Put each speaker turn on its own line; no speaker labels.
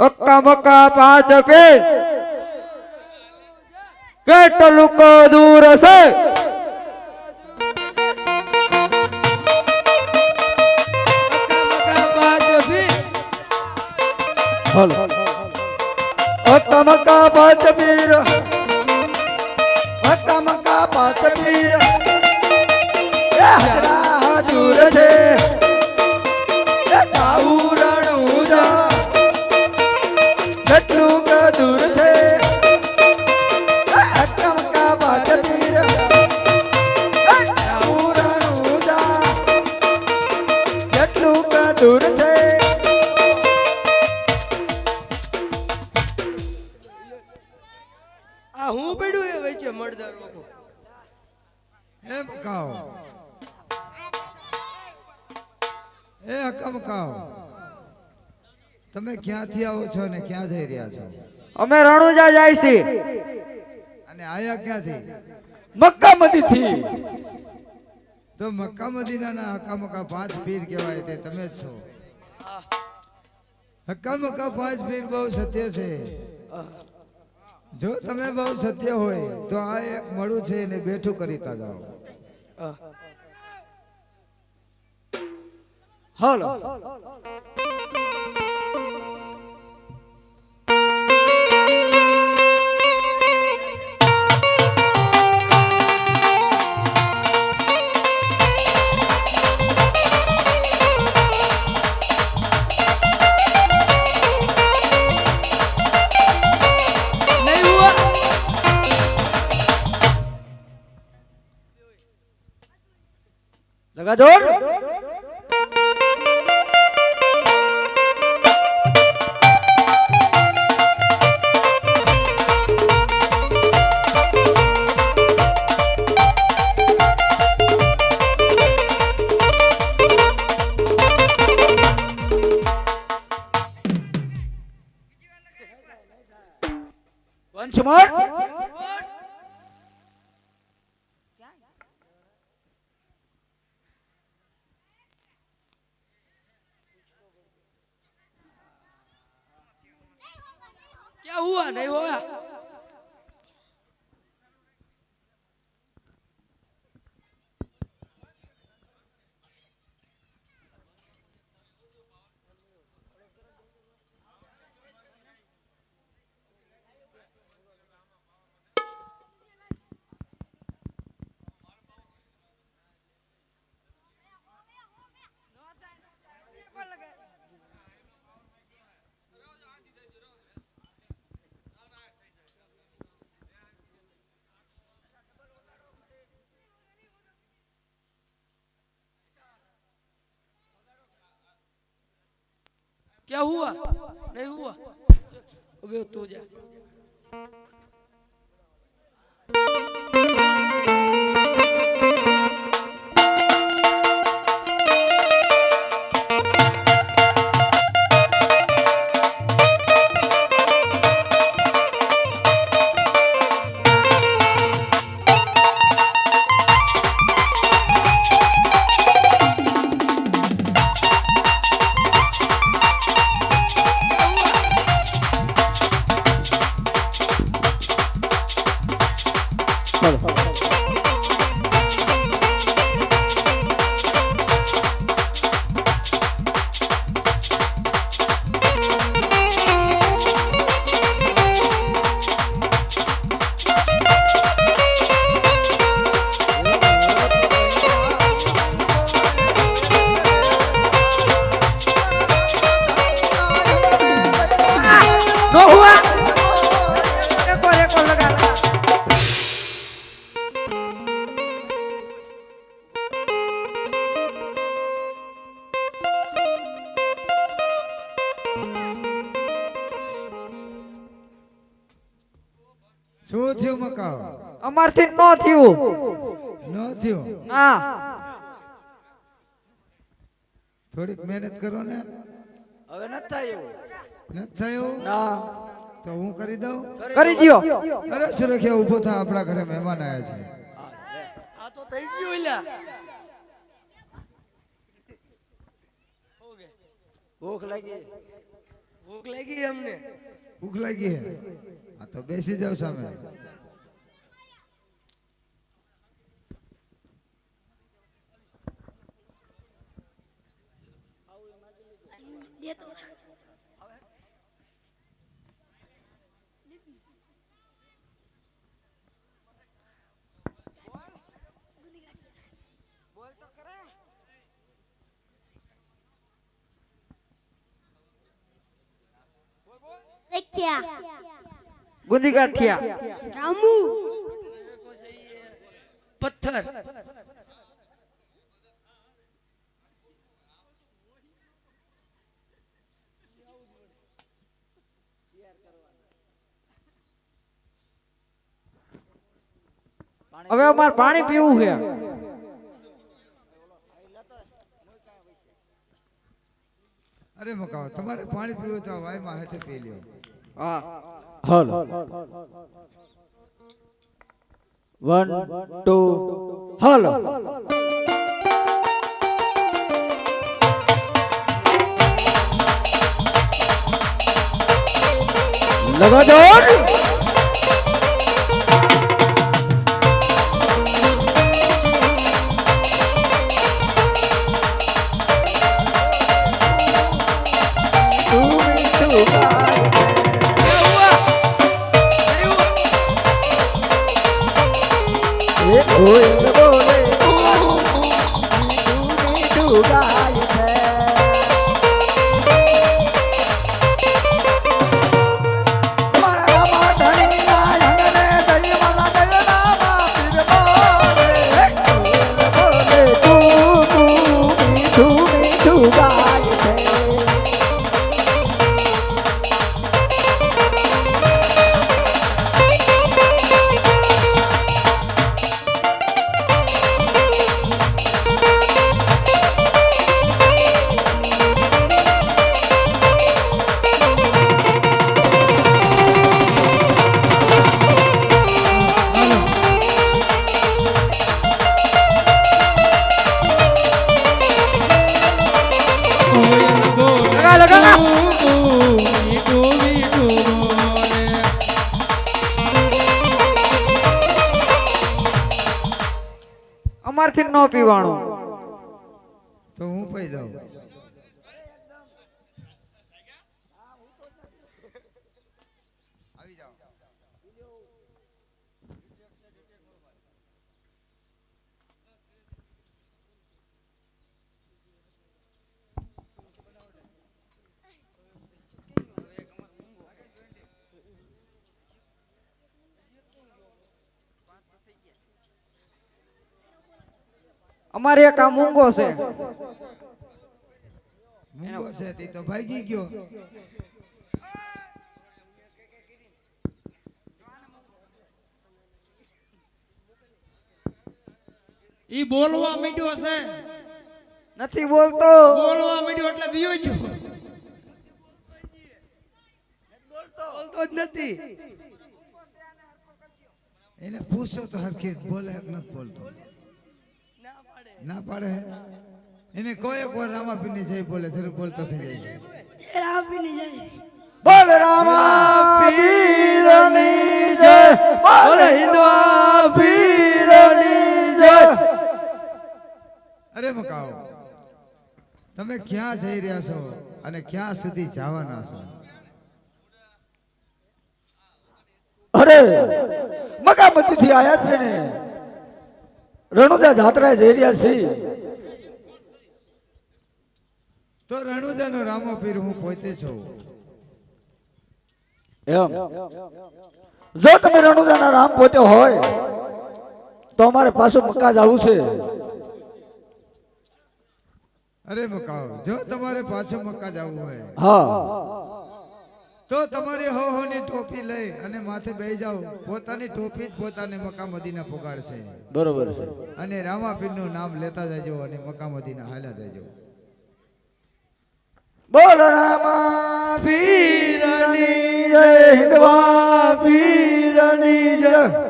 Akka Mecca પાંચ પીર કેટલું દૂર હશે
હલો અકમકા પાંચ પીર તમકા પાંચ પીર હજરા દૂર છે
હે
હકમકાઓ તમે ક્યાંથી આવો છો ને ક્યાં જઈ રહ્યા છો?
અમે રણુજા જાય છે.
અને આયા ક્યાંથી?
મક્કા મદીથી
તો મક્કા મદીનાના હક્કા મક્કા પાંચ પીર કહેવાય તે તમે જ છો. હક્કા મક્કા પાંચ પીર બહુ સત્ય છે. જો તમે બહુ સત્ય હોય તો આ એક મળું છે એને બેઠું કરીતા જાઓ
હાલો.
નહીં 有
啊，你好啊。
क्या हुआ नहीं हुआ क्या हुआ नहीं हुआ अबे तू जा
નો નો થયું.
ન થયું.
હા.
થોડીક મહેનત કરો ને
હવે નથી થાય
નથી થયું
ના.
તો હું કરી દઉં?
કરી દો.
અરે સુરક્ષા ઊભો થા આપણા ઘરે મહેમાન આવ્યા છે.
આ તો થઈ ગયું એલા ભૂખ લાગી.
ભૂખ લાગી અમને.
ભૂખ લાગી હે? આ તો બેસી જાવ સામે.
લખ્યા
ગુંદી ગાંઠિયા.
જાંબુ.
પથ્થર.
હવે અમારે પાણી પીવું છે.
અરે મકાવ તમારે પાણી પીવું તો વાયમાં હાથે પી લ્યો.
હાલો. વન ટુ હાલો. લગા દો
લગા અમારથી ન પીવાનું
તો હું પી જાઉં.
અમારે એક આ મૂંગો છે
મૂંગો છે તે તો ભાગી ગયો
ઈ બોલવા માંડ્યો છે
નથી બોલતો.
બોલવા માંડ્યો એટલે દિયો ગયો
બોલતો જ નથી.
એને પૂછો તો હરખી બોલે કે નથી બોલતો. ના પાડે. એને કોઈ એક વાર રામાપીરની જય બોલે ત્યારે બોલતો થઈ જાય છે.
રાપીને જાય.
બોલ રામા પીરની જય બોલ હિન્દવા પીરની જય.
અરે મકાઓ તમે ક્યાં જઈ રહ્યા છો અને ક્યાં સુધી જવાના છો?
અરે મકામતી થી આયા છે ને. રણુદા જાત્રા જઈ રહ્યા છીએ.
તો રણુજાનો રામો પીર હું પોતે છું.
એમ. જો તમે રણુજાના રામ પોતે હોય તો અમારે પાછું મક્કા જવું છે.
અરે મકાઓ જો તમારે પાછો મક્કા જવું હોય.
હા.
તો તમારી હો ની ટોપી લઈ અને માથે બેહી જાઓ. પોતાની ટોપી જ પોતાને મક્કા મદીના પોગાડશે.
બરોબર છે.
અને રામાપીરનું નામ લેતા જજો અને મક્કા મદીના હાલ્યા જજો.
બોલ રામા પીરની જય હિન્દવા પીરની જય.